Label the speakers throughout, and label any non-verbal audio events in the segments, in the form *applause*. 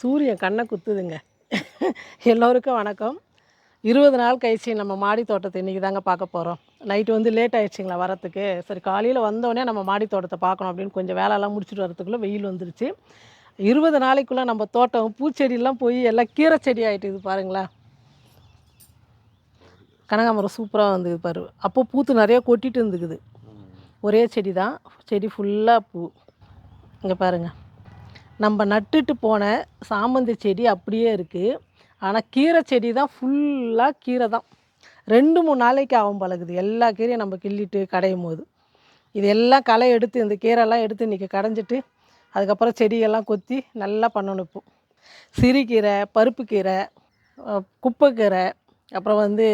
Speaker 1: சூரியன் கண்ணை குத்துதுங்க. எல்லோருக்கும் வணக்கம். இருபது நாள் கழிச்சு நம்ம மாடி தோட்டத்தை இன்றைக்கி தாங்க பார்க்க போகிறோம் நைட்டு வந்து லேட் ஆகிடுச்சிங்களா வரத்துக்கு. சரி காலையில் வந்தோடனே நம்ம மாடி தோட்டத்தை பார்க்கணும் அப்படின்னு கொஞ்சம் வேலையெல்லாம் முடிச்சுட்டு வரத்துக்குள்ளே வெயில் வந்துருச்சு. இருபது நாளைக்குள்ளே நம்ம தோட்டம் பூச்செடியெல்லாம் போய் எல்லாம் கீரை செடி ஆகிட்டுது பாருங்களேன் கனகாமரம் சூப்பராக வந்துது பாரு. அப்போ பூத்து நிறைய கொட்டிட்டு இருந்துக்குது. ஒரே செடி தான் செடி ஃபுல்லாக பூ. இங்கே பாருங்கள் நம்ம நட்டுட்டு போன சாமந்தி செடி அப்படியே இருக்குது ஆனால் கீரை செடி தான் ஃபுல்லாக கீரை தான். ரெண்டு மூணு நாளைக்கு ஆகும் பழகுது. எல்லா கீரையும் நம்ம கிள்ளிட்டு கடையும் போது. இது எல்லாம் களை எடுத்து இந்த கீரைலாம் எடுத்து இன்றைக்கி கடைஞ்சிட்டு அதுக்கப்புறம் செடியெல்லாம் கொத்தி நல்லா பண்ணணும் இப்போ. சிறுகீரை பருப்பு கீரை குப்பைக்கீரை அப்புறம் வந்து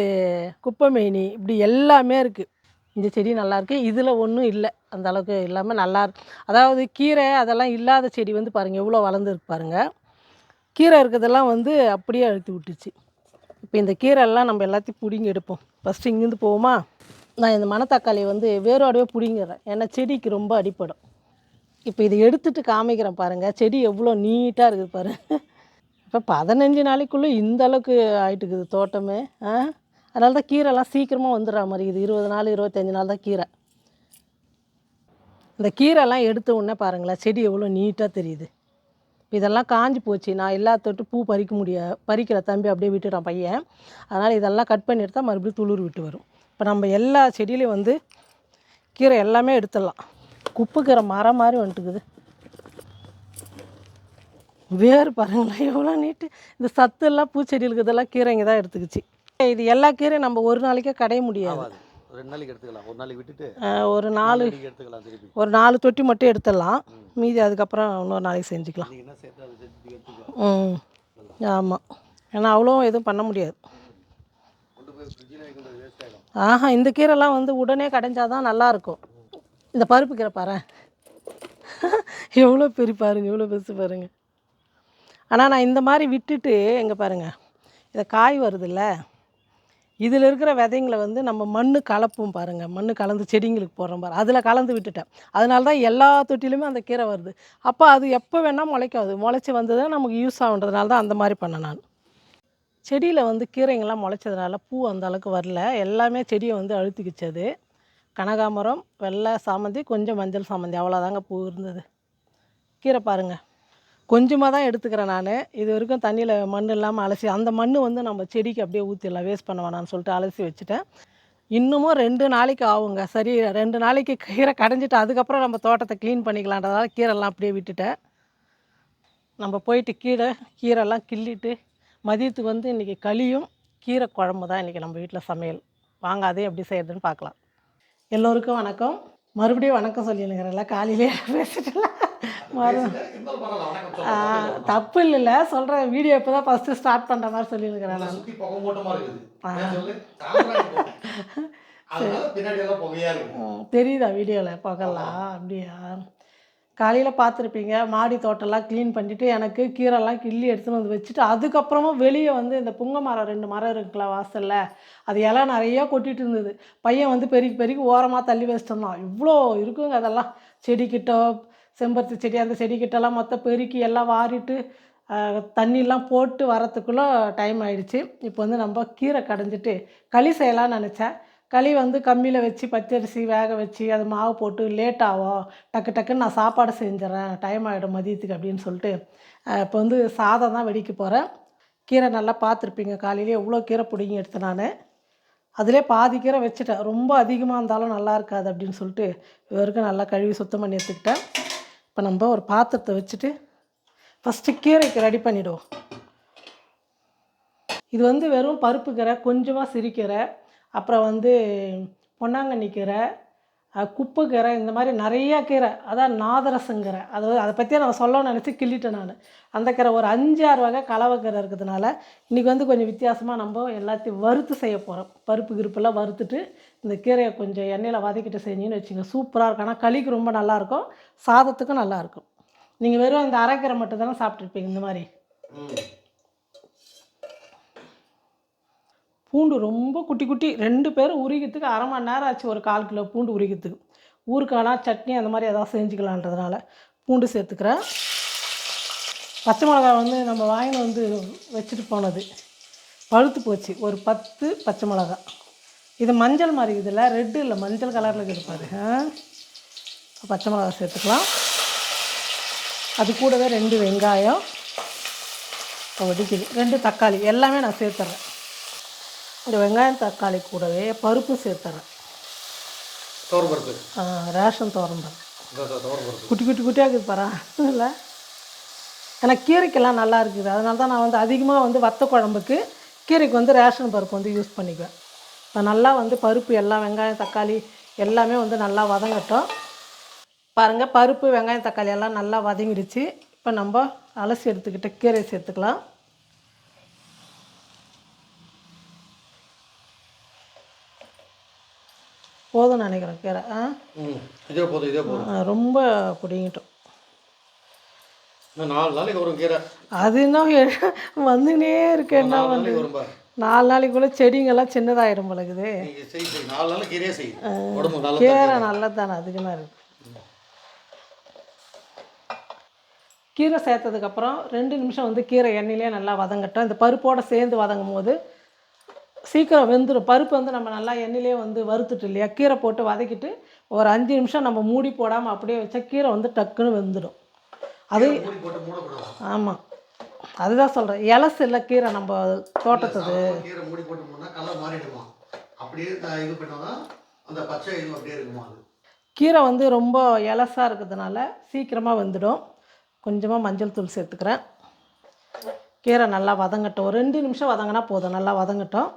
Speaker 1: குப்பைமேனி இப்படி எல்லாமே இருக்குது இந்த செடி நல்லாயிருக்கு இதில் ஒன்றும் இல்லை. அந்த அளவுக்கு இல்லாமல் நல்லா இருக்கு அதாவது கீரை அதெல்லாம் இல்லாத செடி வந்து பாருங்கள் எவ்வளோ வளர்ந்துருக்கு பாருங்கள் கீரை இருக்கிறதெல்லாம் வந்து அப்படியே அழுத்தி விட்டுச்சு இப்போ இந்த கீரை எல்லாம் நம்ம எல்லாத்தையும் பிடுங்கி எடுப்போம். ஃபஸ்ட்டு இங்கேருந்து போவோமா? நான் இந்த மணத்தக்காளியை வந்து வேரோடவே பிடிங்கிறேன் ஏன்னா செடிக்கு ரொம்ப அடிப்படும். இப்போ இதை எடுத்துட்டு காமிக்கிறேன் பாருங்கள் செடி எவ்வளோ நீட்டாக இருக்குது பாரு. இப்போ பதினஞ்சு நாளைக்குள்ளே இந்த அளவுக்கு ஆயிட்டுக்குது தோட்டமே. ஆ? அதனால தான் கீரைலாம் சீக்கிரமாக வந்துடுற மாதிரி இது இருபது நாள் இருபத்தஞ்சி நாள் தான் கீரை. இந்த கீரைலாம் எடுத்த உடனே பாருங்களேன் செடி எவ்வளோ நீட்டாக தெரியுது. இதெல்லாம் காஞ்சி போச்சு. நான் எல்லா தொட்டு பூ பறிக்க முடியா பறிக்கிற தம்பி அப்படியே விட்டுட்டான் பையன். அதனால் இதெல்லாம் கட் பண்ணி எடுத்தால் மறுபடியும் துளிர் விட்டு வரும். இப்போ நம்ம எல்லா செடியிலையும் வந்து கீரை எல்லாமே எடுத்துடலாம். குப்பை கீரை மரம் மாதிரி வந்துட்டுக்குது. வேறு பாருங்களேன் எவ்வளோ நீட்டு. இந்த சத்து எல்லாம் பூச்செடிகளுக்கு இதெல்லாம் கீரைங்க தான் எடுத்துக்கிச்சு. இது எல்லா கீரையும் நம்ம ஒரு நாளைக்கே கடைய முடியாது.
Speaker 2: ஒரு ரெண்டு நாளைக்கு எடுத்துக்கலாம். ஒரு நாளைக்கு விட்டுட்டு
Speaker 1: அஹ் ஒரு நாலு
Speaker 2: நாளைக்கு எடுத்துக்கலாம் திருப்பி.
Speaker 1: ஒரு நாலு தொட்டி மட்டும் எடுத்துடலாம். மீதி அதுக்கப்புறம் இன்னொரு நாளைக்கு செஞ்சுக்கலாம். ம். ஆமாம் ஏன்னா அவ்வளோ எதுவும் பண்ண முடியாது. ஆஹா இந்த கீரைலாம் வந்து உடனே கடைஞ்சாதான் நல்லாயிருக்கும் இந்த பருப்பு கீரை பாரு *laughs* எவ்வளோ பெரிய பாருங்க எவ்வளோ பெருசு பாருங்க. ஆனால் நான் இந்த மாதிரி விட்டுட்டு எங்கே பாருங்க. இதை காய் வருதுல்ல? இதில் இருக்கிற விதைங்களை வந்து நம்ம மண் கலப்போம் பாருங்கள் மண் கலந்து செடிங்களுக்கு போடுறோம் பாரு. அதில் கலந்து விட்டுட்டேன். அதனால தான் எல்லா தொட்டிலுமே அந்த கீரை வருது. அப்போ அது எப்போ வேணால் முளைக்காது முளைச்சி வந்ததுன்னா நமக்கு யூஸ் ஆகுன்றதுனால தான் அந்த மாதிரி பண்ணேன் நான். செடியில் வந்து கீரைங்கள்லாம் முளைச்சதுனால பூ அந்த அளவுக்கு வரல. எல்லாமே செடியை வந்து அழுத்திக்கிச்சது. கனகாமரம் வெள்ளை சாமந்தி கொஞ்சம் மஞ்சள் சாமந்தி. அவ்வளோதாங்க பூ இருந்தது. கீரை பாருங்கள் கொஞ்சமாக தான் எடுத்துக்கிறேன் நான். இது வரைக்கும் தண்ணியில் மண் இல்லாமல் அலசி அந்த மண் வந்து நம்ம செடிக்கு அப்படியே ஊற்றிடலாம் வேஸ்ட் பண்ண வேணாம்னு சொல்லிட்டு அலசி வச்சுட்டேன். இன்னமும் ரெண்டு நாளைக்கு ஆகுங்க. சரி ரெண்டு நாளைக்கு கீரை கடைஞ்சிட்டு அதுக்கப்புறம் நம்ம தோட்டத்தை க்ளீன் பண்ணிக்கலான்றதால கீரைலாம் அப்படியே விட்டுட்டேன். நம்ம போயிட்டு கீரை கீரைலாம் கிள்ளிட்டு மதியத்துக்கு வந்து இன்றைக்கி களியும் கீரை குழம்பு தான் இன்றைக்கி நம்ம வீட்டில் சமையல். வாங்க அதையும் எப்படி செய்கிறதுன்னு பார்க்கலாம். எல்லோருக்கும் வணக்கம். மறுபடியும் வணக்கம் சொல்லியிருக்கிறேன்ல காலையிலே பேசிட்டல தப்பு இல்லைல்ல சொல்கிறேன் வீடியோ இப்போ தான் ஃபஸ்ட்டு ஸ்டார்ட் பண்ணுற மாதிரி சொல்லியிருக்கிறேன் நான் *laughs*
Speaker 2: எல்லாம்
Speaker 1: தெரியுதா வீடியோவில் பார்க்கலாம். அப்படியா? காலையில் பார்த்துருப்பீங்க மாடி தோட்டம்லாம் க்ளீன் பண்ணிவிட்டு எனக்கு கீரைலாம் கிள்ளி எடுத்துன்னு வந்து வச்சுட்டு அதுக்கப்புறமும் வெளியே வந்து இந்த புங்க மரம் ரெண்டு மரம் இருக்குல்ல வாசலில் அது இலை நிறையா கொட்டிட்டு இருந்தது. பையன் வந்து பெருக்கி பெருக்கி ஓரமாக தள்ளி வச்சுட்டு இருந்தான் இவ்வளோ இருக்குங்க அதெல்லாம். செடிக்கிட்ட செம்பருத்தி செடி அந்த செடிக்கிட்டலாம் மொத்தம் பெருக்கி எல்லாம் வாரிட்டு தண்ணிலாம் போட்டு வரத்துக்குள்ளே டைம் ஆயிடுச்சு. இப்போ வந்து நம்ம கீரை கடைஞ்சிட்டு களி செய்யலாம்னு நினச்சேன். களி வந்து கம்மியில் வச்சு பச்சரிசி வேக வச்சு அது மாவு போட்டு லேட் ஆகும். டக்கு டக்குன்னு நான் சாப்பாடு செஞ்சிடறேன். டைம் ஆகிடும் மதியத்துக்கு அப்படின்னு சொல்லிட்டு இப்போ வந்து சாதம் தான் வெடிக்க போகிறேன் கீரை நல்லா பார்த்துருப்பீங்க காலையிலே. எவ்வளோ கீரை பிடிங்கி எடுத்தேன் நான். அதிலே பாதி கீரை வச்சுட்டேன். ரொம்ப அதிகமாக இருந்தாலும் நல்லா இருக்காது அப்படின்னு சொல்லிட்டு இது வரைக்கும் நல்லா கழுவி சுத்தம் பண்ணி எடுத்துக்கிட்டேன். இப்போ நம்ம ஒரு பாத்திரத்தை வச்சுட்டு ஃபஸ்ட்டு கீரைக்கு ரெடி பண்ணிவிடுவோம் இது வந்து வெறும் பருப்பு கீரை கொஞ்சமாக சிறுகீரை அப்புறம் வந்து பொன்னாங்கண்ணி கீரை குப்பை கீரை இந்த மாதிரி நிறையா கீரை. அதான் நாதரசங்கீரை. அது அதை பற்றியே நான் சொல்லணும்னு நினச்சி கிள்ளிட்டேன் நான். அந்த கீரை ஒரு அஞ்சு ஆறு வகை கலவை கீரை இருக்கிறதுனால இன்றைக்கி வந்து கொஞ்சம் வித்தியாசமாக நம்ம எல்லாத்தையும் வறுத்து செய்ய போகிறோம் பருப்பு கிருப்பெல்லாம் வறுத்துட்டு இந்த கீரையை கொஞ்சம் எண்ணெயில் வதக்கிட்டு செஞ்சீங்கன்னு வச்சுங்க சூப்பராக இருக்கும். ஆனால் களிக்கு ரொம்ப நல்லாயிருக்கும் சாதத்துக்கும் நல்லாயிருக்கும் நீங்கள் வெறும் இந்த அரைக்கீரை மட்டும் தானே சாப்பிட்ருப்பீங்க இந்த மாதிரி
Speaker 2: ம்.
Speaker 1: பூண்டு ரொம்ப குட்டி குட்டி ரெண்டு பேரும் உரிக்கிறதுக்கு அரை மணி நேரம் ஆச்சு ஒரு கால் கிலோ பூண்டு உரிக்கிறதுக்கு ஊருக்கானா சட்னி அந்த மாதிரி எதாவது செஞ்சுக்கலான்றதுனால பூண்டு சேர்த்துக்கிறேன். பச்சை மிளகா வந்து நம்ம வாங்கின்னு வந்து வச்சுட்டு போனது. பழுத்து போச்சு. ஒரு பத்து பச்சை மிளகா இது மஞ்சள் மாதிரி இதில் ரெட்டு இல்லை? மஞ்சள் கலரில் இருக்குது பச்சை மிளகா சேர்த்துக்கலாம். அது கூடவே ரெண்டு வெங்காயம். இப்போ வடிக்குது ரெண்டு தக்காளி. எல்லாமே நான் சேர்த்துறேன். இந்த வெங்காயம் தக்காளி கூடவே பருப்பு சேர்த்துறேன்.
Speaker 2: பருப்பு?
Speaker 1: ஆ, ரேஷன்
Speaker 2: பருப்பு.
Speaker 1: குட்டி குட்டி குட்டியாக இருக்குது பாரா. இல்லை? ஏன்னா கீரைக்கெல்லாம் நல்லா இருக்குது. அதனால தான் நான் வந்து அதிகமாக வந்து வத்த குழம்புக்கு கீரைக்கு வந்து ரேஷன் பருப்பு வந்து யூஸ் பண்ணிக்குவேன். இப்போ நல்லா வந்து பருப்பு எல்லாம் வெங்காயம் தக்காளி எல்லாமே வந்து நல்லா வதங்கட்டும். பாருங்கள் பருப்பு வெங்காயம் தக்காளி எல்லாம் நல்லா வதங்கிடுச்சு. இப்போ நம்ம அலசி எடுத்துக்கிட்ட கீரை சேர்த்துக்கலாம். போதும் நினைக்கிறேன் கீரை. ஆ?
Speaker 2: இதே போதும் இதே போதும்.
Speaker 1: ரொம்ப பிடிங்கிட்டோம்.
Speaker 2: நாலு நாளைக்கு வரும் கீரை.
Speaker 1: அது இன்னும் வந்துனே இருக்கு. என்ன வந்து? நாலு நாளைக்குள்ளே செடிங்கெல்லாம் சின்னதாயிடும் பழகுது
Speaker 2: நாலு கீரையே
Speaker 1: கீரை நல்லது தானே அதுக்குன்னு இருக்கு. கீரை சேர்த்ததுக்கப்புறம் ரெண்டு நிமிஷம் வந்து கீரை எண்ணெயிலே நல்லா வதங்கட்டும். இந்த பருப்போடு சேர்ந்து வதங்கும் போது சீக்கிரம் வெந்துடும் பருப்பு வந்து நம்ம நல்லா எண்ணெயிலே வந்து வறுத்துட்டு இல்லையா? கீரை போட்டு வதக்கிட்டு ஒரு அஞ்சு நிமிஷம் நம்ம மூடி போடாமல் அப்படியே வச்சா கீரை வந்து டக்குன்னு வெந்துடும் அது ஆமாம் அதுதான் சொல்கிறேன் இலசு இல்லை கீரை நம்ம தோட்டத்துது.
Speaker 2: சாதாரண கீரை மூடி போட்டு போனா கலர் மாறிடுமா? அப்படியே த- இது பண்ணாதான் அந்த பச்சை இது அப்படியே இருக்குமா அது?
Speaker 1: கீரை வந்து ரொம்ப இலசாக இருக்கிறதுனால சீக்கிரமாக வெந்துடும். கொஞ்சமாக மஞ்சள் தூள் சேர்த்துக்கிறேன். கீரை நல்லா வதங்கட்டும். ஒரு ரெண்டு நிமிஷம் வதங்கினா போதும். நல்லா வதங்கட்டும்.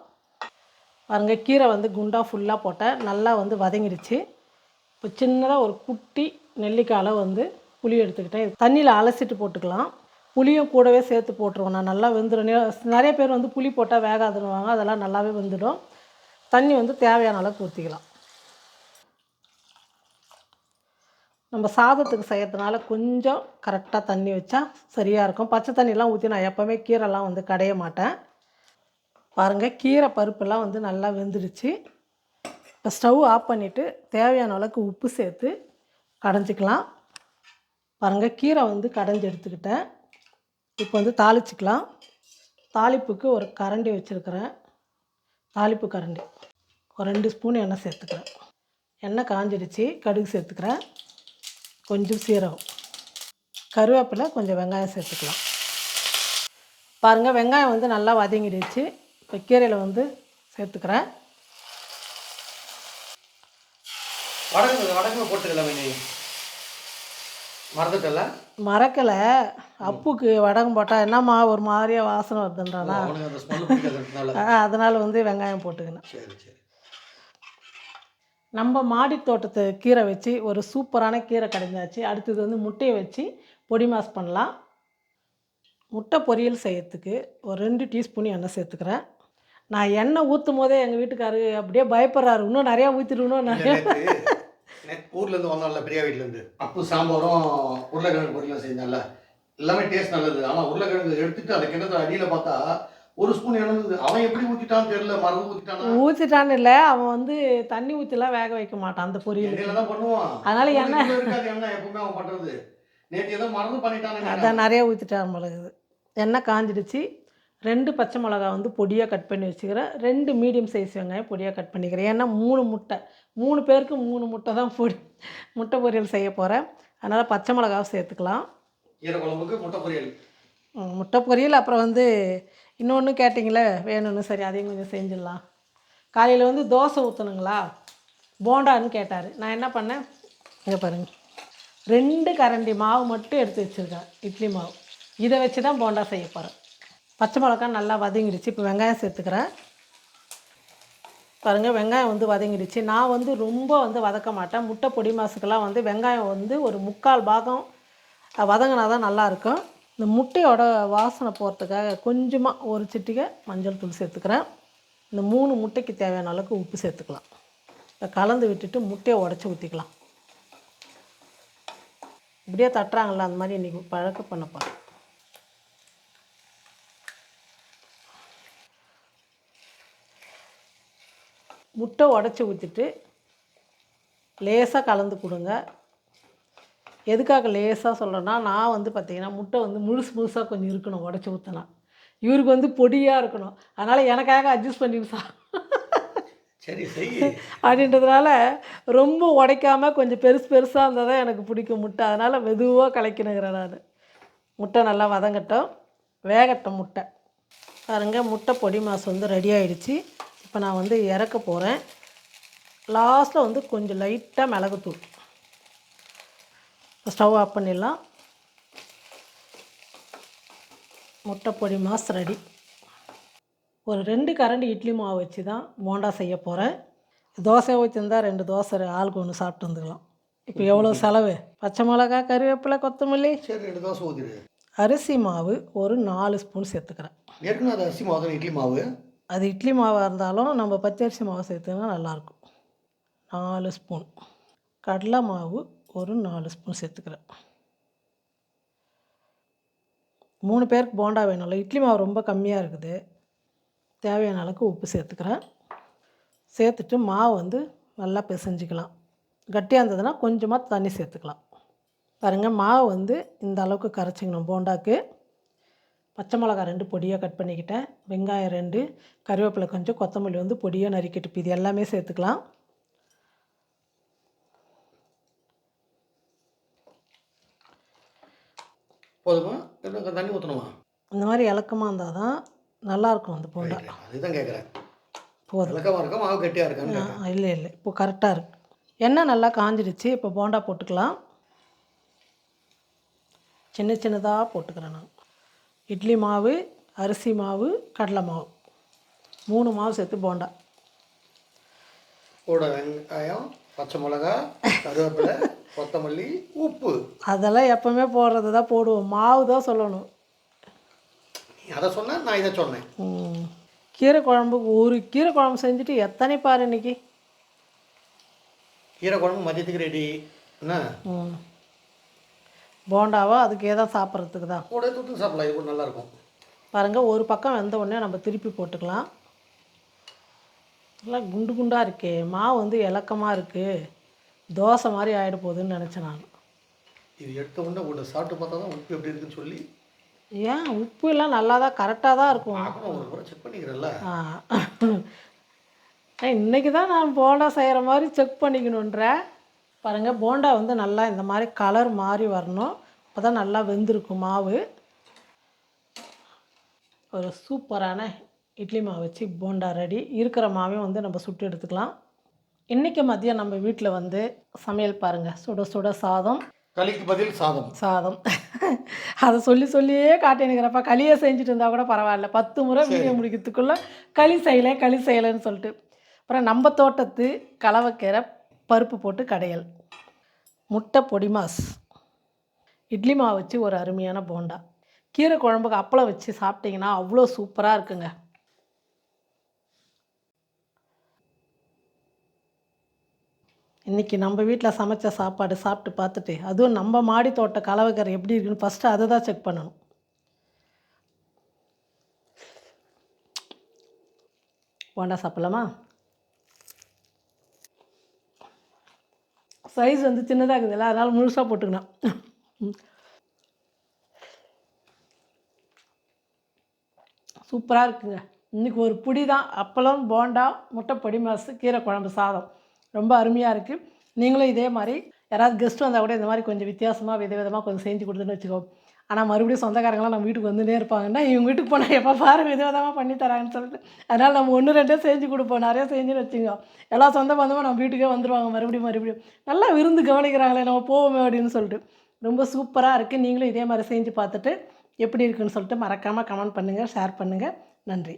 Speaker 1: பாருங்க கீரை வந்து குண்டாக ஃபுல்லாக போட்டேன். நல்லா வந்து வதங்கிடுச்சு. இப்போ சின்னதாக ஒரு குட்டி நெல்லிக்காயில் வந்து புளி எடுத்துக்கிட்டேன். தண்ணியில் அலசிட்டு போட்டுக்கலாம். புளியும் கூடவே சேர்த்து போட்டுருவோம். நான் நல்லா வெந்துடும் நிறைய பேர் வந்து புளி போட்டால் வேகாதுன்னுவாங்க. அதெல்லாம் நல்லாவே வெந்துடும். தண்ணி வந்து தேவையான அளவுக்கு ஊற்றிக்கலாம் நம்ம சாதத்துக்கு செய்கிறதுனால கொஞ்சம் கரெக்டாக தண்ணி வச்சா சரியாக இருக்கும். பச்சை தண்ணிலாம் ஊற்றி நான் எப்போவுமே கீரைலாம் வந்து கடைய மாட்டேன் பாருங்கள் கீரை பருப்பெல்லாம் வந்து நல்லா வெந்துடுச்சு. இப்போ ஸ்டவ் ஆஃப் பண்ணிவிட்டு தேவையான அளவுக்கு உப்பு சேர்த்து கடைஞ்சிக்கலாம். பாருங்கள் கீரை வந்து கடைஞ்சி எடுத்துக்கிட்டேன். இப்போ வந்து தாளிச்சிக்கலாம். தாளிப்புக்கு ஒரு கரண்டி வச்சுருக்கிறேன். தாளிப்பு கரண்டி. ஒரு ரெண்டு ஸ்பூன் எண்ணெய் சேர்த்துக்கிறேன். எண்ணெய் காஞ்சிடுச்சு கடுகு சேர்த்துக்கிறேன். கொஞ்சம் சீரகம். கருவேப்பிலை கொஞ்சம் வெங்காயம் சேர்த்துக்கலாம். பாருங்கள் வெங்காயம் வந்து நல்லா வதங்கிடுச்சு. இப்போ கீரையில் வந்து சேர்த்துக்கிறேன்.
Speaker 2: வடக்கு வடக்கு போட்டுக்கலாம் மறந்துட்டல?
Speaker 1: மறக்கலை. அப்புக்கு வடகம் போட்டால் என்னம்மா ஒரு மாதிரியா வாசனை வருதுன்றானா. அதனால். வந்து வெங்காயம் போட்டுக்கினேன் நம்ம மாடி தோட்டத்து கீரை வச்சு ஒரு சூப்பரான கீரை கிடைஞ்சாச்சு. அடுத்தது வந்து முட்டையை வச்சு பொடி மாஸ் பண்ணலாம். முட்டை பொரியல் செய்யறதுக்கு ஒரு ரெண்டு டீஸ்பூன் எண்ணெய் சேர்த்துக்கிறேன். நான் எண்ணெய் ஊற்றும் போதே எங்கள் வீட்டுக்காரு அப்படியே பயப்படுறாரு. இன்னும் நிறையா ஊற்றிடணும் நிறையா
Speaker 2: ஊர்லேருந்து வந்தோம்ல பெரிய வீட்டிலேருந்து அப்பு சாம்பாரும் உருளைக்கிழங்கு பொரியலும் செஞ்சால எல்லாமே டேஸ்ட் நல்லது. ஆனால் உருளைக்கிழங்கு எடுத்துட்டு அந்த கிணத்துல அடியில் பார்த்தா ஒரு ஸ்பூன் இழந்தது. அவன் எப்படி ஊற்றிட்டான்னு தெரியல மறந்து ஊற்றிட்டானா
Speaker 1: ஊற்றிட்டான்னு இல்லை அவன் வந்து தண்ணி ஊற்றிலாம் வேக வைக்க மாட்டான் அந்த
Speaker 2: எண்ணெயில தான் பண்ணுவான்.
Speaker 1: அதனால
Speaker 2: இருக்காது எண்ணெய் எப்பவுமே அவன் பண்ணுறது நேற்று ஏதோ மறந்து பண்ணிட்டானுங்க
Speaker 1: அதான் நிறைய ஊற்றிட்டார் மிளகுது எண்ணெய் காஞ்சிடுச்சு. ரெண்டு பச்சை மிளகா வந்து பொடியாக கட் பண்ணி வச்சுக்கிறேன். ரெண்டு மீடியம் சைஸ் வெங்காயம் பொடியாக கட் பண்ணிக்கிறேன். ஏன்னா மூணு முட்டை. மூணு பேருக்கு மூணு முட்டை தான் பொடி முட்டை பொரியல் செய்ய போகிறேன் அதனால் பச்சை மிளகாவை சேர்த்துக்கலாம்.
Speaker 2: முட்டை பொரியல்.
Speaker 1: முட்டை பொரியல் அப்புறம் வந்து இன்னொன்று கேட்டிங்களே வேணும்னு. சரி அதையும் கொஞ்சம் செஞ்சிடலாம். காலையில் வந்து தோசை ஊற்றணுங்களா போண்டான்னு கேட்டார். நான் என்ன பண்ணேன்? இங்கே பாருங்கள் ரெண்டு கரண்டி மாவு மட்டும் எடுத்து வச்சுருக்கேன். இட்லி மாவு. இதை வச்சு தான் போண்டா செய்ய போகிறேன் பச்சை மிளகா நல்லா வதங்கிடுச்சு. இப்போ வெங்காயம் சேர்த்துக்கிறேன். பாருங்கள் வெங்காயம் வந்து வதங்கிடுச்சு. நான் வந்து ரொம்ப வந்து வதக்க மாட்டேன். முட்டை பொடி மாசுக்கெல்லாம் வந்து வெங்காயம் வந்து ஒரு முக்கால் பாகம் வதங்கினா தான் நல்லாயிருக்கும் இந்த முட்டையோட வாசனை போகிறதுக்காக கொஞ்சமாக ஒரு சிட்டிகை மஞ்சள் தூள் சேர்த்துக்கிறேன். இந்த மூணு முட்டைக்கு தேவையான அளவுக்கு உப்பு சேர்த்துக்கலாம். இதை கலந்து விட்டுட்டு முட்டையை உடச்சி ஊற்றிக்கலாம் இப்படியே தட்டுறாங்களா அந்த மாதிரி இன்றைக்கி பழக்க பண்ணப்பா முட்டை உடச்சி ஊற்றிட்டு லேசாக கலந்து கொடுங்க. எதுக்காக லேசாக சொல்கிறேன்னா நான் வந்து பார்த்தீங்கன்னா முட்டை வந்து முழுசு முழுசாக கொஞ்சம் இருக்கணும் உடச்சி ஊற்றினா இவருக்கு வந்து பொடியாக இருக்கணும். அதனால் எனக்காக அட்ஜஸ்ட் பண்ணி சா
Speaker 2: சரி செய்.
Speaker 1: அப்படின்றதுனால ரொம்ப உடைக்காம கொஞ்சம் பெருசு பெருசாக இருந்தால் தான் எனக்கு பிடிக்கும் முட்டை. அதனால் மெதுவாக கலக்கினுங்கிறேன் நான். முட்டை நல்லா வதங்கட்டும். வேகட்டும் முட்டை. பாருங்க முட்டை பொடி மாசு வந்து ரெடி ஆயிடுச்சு. இப்போ நான் வந்து இறக்க போகிறேன். லாஸ்ட்டில் வந்து கொஞ்சம் லைட்டாக மிளகுத்தூள். ஸ்டவ் ஆஃப் பண்ணிடலாம். முட்டை பொடி மாஸ் ரெடி ஒரு ரெண்டு கரண்டி இட்லி மாவு வச்சு தான் போண்டா செய்ய போகிறேன் தோசை ஊற்றிருந்தா ரெண்டு தோசை ஆளுக்கு ஒன்று சாப்பிட்டு வந்துக்கலாம் இப்போ எவ்வளோ செலவு? பச்சை மிளகா கருவேப்பிலை கொத்தமல்லி?
Speaker 2: சரி ரெண்டு தோசை ஊற்றிடு
Speaker 1: அரிசி மாவு ஒரு நாலு ஸ்பூன் சேர்த்துக்கிறேன்.
Speaker 2: ஏற்கனவே அரிசி மாவு இட்லி மாவு.
Speaker 1: அது இட்லி மாவாக இருந்தாலும் நம்ம பச்சரிசி மாவு சேர்த்துனா நல்லாயிருக்கும். நாலு ஸ்பூன். கடலை மாவு ஒரு நாலு ஸ்பூன் சேர்த்துக்கிறேன். மூணு பேருக்கு போண்டா வேணும்ல. இட்லி மாவு ரொம்ப கம்மியாக இருக்குது. தேவையான அளவுக்கு உப்பு சேர்த்துக்கிறேன். சேர்த்துட்டு மாவு வந்து நல்லா பிசைஞ்சிக்கலாம். கட்டியாக இருந்ததுன்னா கொஞ்சமாக தண்ணி சேர்த்துக்கலாம். பாருங்கள் மாவு வந்து இந்த அளவுக்கு கரைச்சிக்கணும் போண்டாக்கு. பச்சை மிளகா ரெண்டு பொடியாக கட் பண்ணிக்கிட்டேன். வெங்காயம் ரெண்டு கருவேப்பிலை கொஞ்சம் கொத்தமல்லி வந்து பொடியாக நறுக்கிட்டு இது எல்லாமே சேர்த்துக்கலாம்.
Speaker 2: போதுமா? தண்ணி ஊற்றணுமா
Speaker 1: இந்த மாதிரி இலக்கமாக இருந்தால் தான் நல்லாயிருக்கும் அந்த போண்டா.
Speaker 2: அதுதான் கேட்குறேன்
Speaker 1: போதும்.
Speaker 2: விளக்கமாக இருக்கா மாவு கெட்டியாக.
Speaker 1: ஆ, இல்லை இல்லை இப்போ கரெக்டாக இருக்கு. எண்ணெய் நல்லா காஞ்சிடுச்சு இப்போ போண்டா போட்டுக்கலாம். சின்ன சின்னதாக போட்டுக்கிறேன் நான். இட்லி மாவு அரிசி மாவு கடலை மாவு. மூணு மாவு சேர்த்து போண்டா.
Speaker 2: கூட வெங்காயம் பச்சை மிளகா கருவேப்பிலை *laughs* கொத்தமல்லி உப்பு.
Speaker 1: அதெல்லாம் எப்போவுமே போடுறது தான் போடுவோம். மாவு தான் சொல்லணும்.
Speaker 2: அதை சொன்ன நான் இதை சொன்னேன்.
Speaker 1: கீரை குழம்பு ஒரு கீரை குழம்பு செஞ்சுட்டு எத்தனை பாரு இன்னைக்கு?
Speaker 2: கீரை குழம்பு மதியத்துக்கு ரெடி என்ன?
Speaker 1: போண்டாவா அதுக்கு ஏதோ சாப்பிட்றதுக்கு தான்.
Speaker 2: கூட தொட்டு சாப்பிடலாம் இது நல்லாயிருக்கும்.
Speaker 1: பாருங்கள் ஒரு பக்கம் வெந்த உடனே நம்ம திருப்பி போட்டுக்கலாம். நல்லா குண்டு குண்டாக இருக்கே மாவு வந்து இலக்கமாக இருக்குது தோசை மாதிரி ஆகிட போகுதுன்னு நினச்சேன் நான்.
Speaker 2: இது எடுத்த உடனே ஒன்று சாப்பிட்டு பார்த்தா தான் உப்பு எப்படி இருக்குன்னு சொல்லி.
Speaker 1: ஏன் உப்பு எல்லாம் நல்லா தான் கரெக்டாக தான் இருக்கும்
Speaker 2: செக் பண்ணிக்கிறேன்ல.
Speaker 1: ஆ. இன்றைக்கி தான் நான் போண்டா செய்கிற மாதிரி செக் பண்ணிக்கணுன்ற பாருங்கள் போண்டா வந்து நல்லா இந்த மாதிரி கலர் மாறி வரணும். அப்போ தான் நல்லா வெந்திருக்கும் மாவு. ஒரு சூப்பரான இட்லி மாவு வச்சு போண்டா ரெடி. இருக்கிற மாவையும் வந்து நம்ம சுட்டு எடுத்துக்கலாம். இன்றைக்கி மதியம் நம்ம வீட்டில் வந்து சமையல் பாருங்கள் சுட சுட சாதம்.
Speaker 2: களிக்கு பதில் சாதம்.
Speaker 1: சாதம். அதை சொல்லி சொல்லியே காட்டினுக்கிறப்ப களியை செஞ்சுட்டு இருந்தால் கூட பரவாயில்ல. பத்து முறை வீடியோ முடிக்கிறதுக்குள்ளே களி செய்யலை களி செய்யலைன்னு சொல்லிட்டு. அப்புறம் நம்ம தோட்டத்து கலவக்கீரை பருப்பு போட்டு கடையல். முட்டை பொடி மாஸ். இட்லி மாவு வச்சு ஒரு அருமையான போண்டா. கீரை குழம்புக்கு அப்பளம் வச்சு சாப்பிட்டிங்கன்னா அவ்வளோ சூப்பராக இருக்குங்க. இன்றைக்கி நம்ம வீட்டில் சமைச்ச சாப்பாடு சாப்பிட்டு பார்த்துட்டு அதுவும் நம்ம மாடி தோட்ட கலவைக்கரை எப்படி இருக்குன்னு ஃபஸ்ட்டு அதை தான் செக் பண்ணணும். போண்டா சாப்பிட்லாமா? சைஸ் வந்து சின்னதாக இருக்குதுல்ல அதனால் முழுசாக போட்டுக்கணும். சூப்பராக இருக்குங்க. இன்றைக்கி ஒரு புடி தான் அப்பளம் போண்டா முட்டை பொடி மாசு கீரை குழம்பு சாதம். ரொம்ப அருமையாக இருக்குது நீங்களும் இதே மாதிரி யாராவது கெஸ்ட் வந்தால் கூட இந்த மாதிரி கொஞ்சம் வித்தியாசமாக விதவிதமாக கொஞ்சம் செஞ்சு கொடுத்துன்னு வச்சுக்கோ. ஆனால் மறுபடியும் சொந்தக்காரங்களாம் நம்ம வீட்டுக்கு வந்துட்டே இருப்பாங்கன்னா இவங்க வீட்டுக்கு போனால் எப்போ பாரு விதவிதமாக பண்ணி தராங்கன்னு சொல்லிட்டு. அதனால் நம்ம ஒன்று ரெண்டே செஞ்சு கொடுப்போம். நிறையா செஞ்சுன்னு வச்சுக்கோ. எல்லா சொந்த பந்தமும் நம்ம வீட்டுக்கே வந்துடுவாங்க மறுபடியும் மறுபடியும். நல்லா விருந்து கவனிக்கிறாங்களே நம்ம போவோமே அப்படின்னு சொல்லிட்டு. ரொம்ப சூப்பராக இருக்குது நீங்களும் இதே மாதிரி செஞ்சு பார்த்துட்டு எப்படி இருக்குன்னு சொல்லிட்டு மறக்காமல் கமெண்ட் பண்ணுங்கள் ஷேர் பண்ணுங்கள் நன்றி.